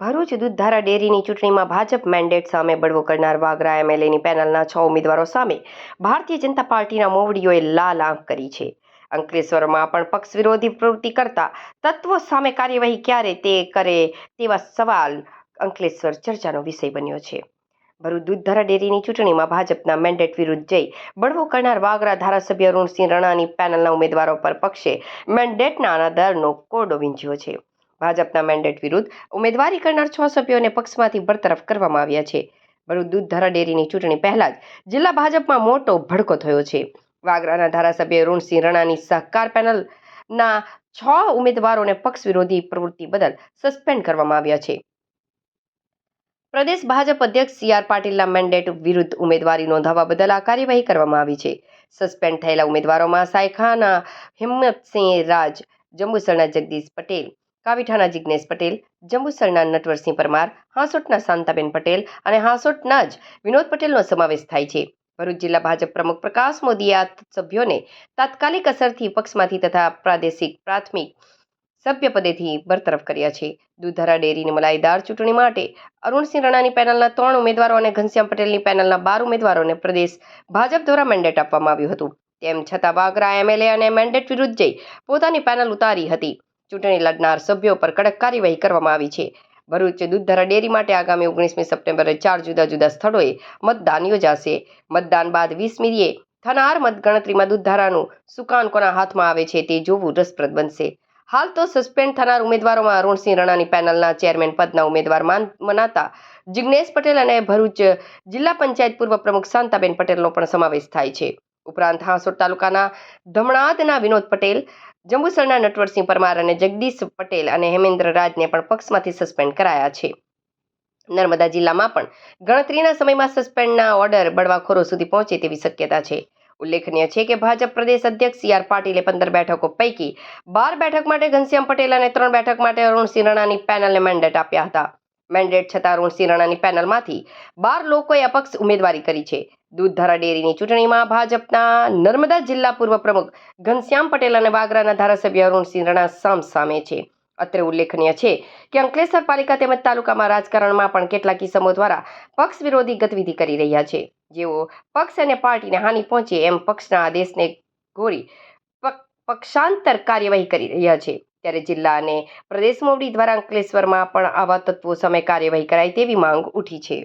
ભરૂચ દૂધધારા ડેરીની ચૂંટણીમાં ભાજપ મેન્ડેટ સામે બળવો કરનાર વાગરા એમએલએની પેનલના છ ઉમેદવારો સામે ભારતીય જનતા પાર્ટીના મોવડીઓએ લાલ આંખ કરી છે. અંકલેશ્વરમાં પણ પક્ષ વિરોધી પ્રવૃત્તિ કરતા તત્વો સામે કાર્યવાહી ક્યારે તે કરે તેવા સવાલ અંકલેશ્વર ચર્ચાનો વિષય બન્યો છે. ભરૂચ દૂધધારા ડેરીની ચૂંટણીમાં ભાજપના મેન્ડેટ વિરુદ્ધ જઈ બળવો કરનાર વાગરા ધારાસભ્ય અરુણસિંહ રણાની પેનલના ઉમેદવારો પર પક્ષે મેન્ડેટના દરનો કોડો વીંઝ્યો છે. ભાજપના મેન્ડેટ વિરુદ્ધ ઉમેદવારી કરનાર છ સભ્યોને પક્ષમાંથી બરતરફ કરવામાં આવ્યા છે. ભરૂચ દૂધધારા ડેરીની ચૂંટણી પહેલા જ જિલ્લા ભાજપમાં મોટો ભડકો થયો છે. વાગરાના ધારાસભ્ય અરુણસિંહ રણાની સહકાર પેનલના છ ઉમેદવારોને પક્ષ વિરોધી પ્રવૃત્તિ બદલ સસ્પેન્ડ કરવામાં આવ્યા છે. પ્રદેશ ભાજપ અધ્યક્ષ સી આર પાટીલના મેન્ડેટ વિરુદ્ધ ઉમેદવારી નોંધાવવા બદલ આ કાર્યવાહી કરવામાં આવી છે. સસ્પેન્ડ થયેલા ઉમેદવારોમાં સાયખાના હિંમતસિંહ રાજ, જંબુસરના જગદીશ પટેલ કાવીઠાના જિજ્ઞેશ પટેલ, જંબુસરના નટવરસિંહ પરમાર, હાંસોટના શાંતાબેન પટેલ અને હાંસોટના જ વિનોદ પટેલનો સમાવેશ થાય છે. ભરૂચ જિલ્લા ભાજપ પ્રમુખ પ્રકાશ મોદીએ આ સભ્યોને તાત્કાલિક અસરથી પક્ષમાંથી તથા પ્રાદેશિક પ્રાથમિક સભ્યપદેથી બરતરફ કર્યા છે. દૂધધારા ડેરીની મલાઈદાર ચૂંટણી માટે અરુણસિંહ રણાની પેનલના ત્રણ ઉમેદવારો અને ઘનશ્યામ પટેલની પેનલના બાર ઉમેદવારોને પ્રદેશ ભાજપ દ્વારા મેન્ડેટ આપવામાં આવ્યું હતું. તેમ છતાં વાગરા એમએલએ અને મેન્ડેટ વિરુદ્ધ જઈ પોતાની પેનલ ઉતારી હતી. ચૂંટણી લડનાર સભ્યો પર કડક કાર્યવાહી કરવામાં આવી છે. ભરૂચ દૂધધારા ડેરી માટે આગામી ઓગણીસમી સપ્ટેમ્બરે ચાર જુદા જુદા સ્થળોએ મતદાન યોજાશે. મતદાન બાદ વીસમીએ થનાર મતગણતરીમાં દૂધધારાનું સુકાન કોના હાથમાં આવે છે તે જોવું રસપ્રદ બનશે. હાલ તો સસ્પેન્ડ થનાર ઉમેદવારોમાં અરુણસિંહ રણાની પેનલના ચેરમેન પદના ઉમેદવાર મનાતા જિજ્ઞેશ પટેલ અને ભરૂચ જિલ્લા પંચાયત પૂર્વ પ્રમુખ શાંતાબેન પટેલનો પણ સમાવેશ થાય છે. ઉપરાંત હાંસોટ તાલુકાના ધમણાદના વિનોદ પટેલ જંબુસરના નટવરસિંહ પરમાર અને જગદીશ પટેલ અને હેમેન્દ્ર રાજને પણ પક્ષમાંથી સસ્પેન્ડ કરાયા છે. નર્મદા જિલ્લામાં પણ ગણતરીના સમયમાં સસ્પેન્ડના ઓર્ડર બળવાખોરો સુધી પહોંચે તેવી શક્યતા છે. ઉલ્લેખનીય છે કે ભાજપ પ્રદેશ અધ્યક્ષ સી આર પાટીલે પંદર બેઠકો પૈકી બાર બેઠક માટે ઘનશ્યામ પટેલ અને ત્રણ બેઠક માટે અરુણસિંહ રાણાની પેનલને મેન્ડેટ આપ્યા હતા. મેન્ડેટ છતાં અરુણસિંહ રાણાની પેનલમાંથી બાર લોકોએ અપક્ષ ઉમેદવારી કરી છે. દૂધધારા ડેરીની ચૂંટણીમાં ભાજપના નર્મદા જિલ્લા પૂર્વ પ્રમુખ ઘનશ્યામ પટેલ અને વાગરાના ધારાસભ્ય અરુણસિંહ રાણા સામ સામે છે. અત્રે ઉલ્લેખનીય છે કે અંકલેશ્વર પાલિકા તેમજ તાલુકામાં રાજકારણમાં પણ કેટલાક કિસમો દ્વારા પક્ષ વિરોધી ગતિવિધિ કરી રહ્યા છે. જેઓ પક્ષ અને પાર્ટીને હાનિ પહોંચે એમ પક્ષના આદેશને ગોરી પક- પક્ષાંતર કાર્યવાહી કરી રહ્યા છે. ત્યારે જિલ્લા અને પ્રદેશ મોવડી દ્વારા અંકલેશ્વરમાં પણ આવા તત્વો સામે કાર્યવાહી કરાય તેવી માંગ ઉઠી છે.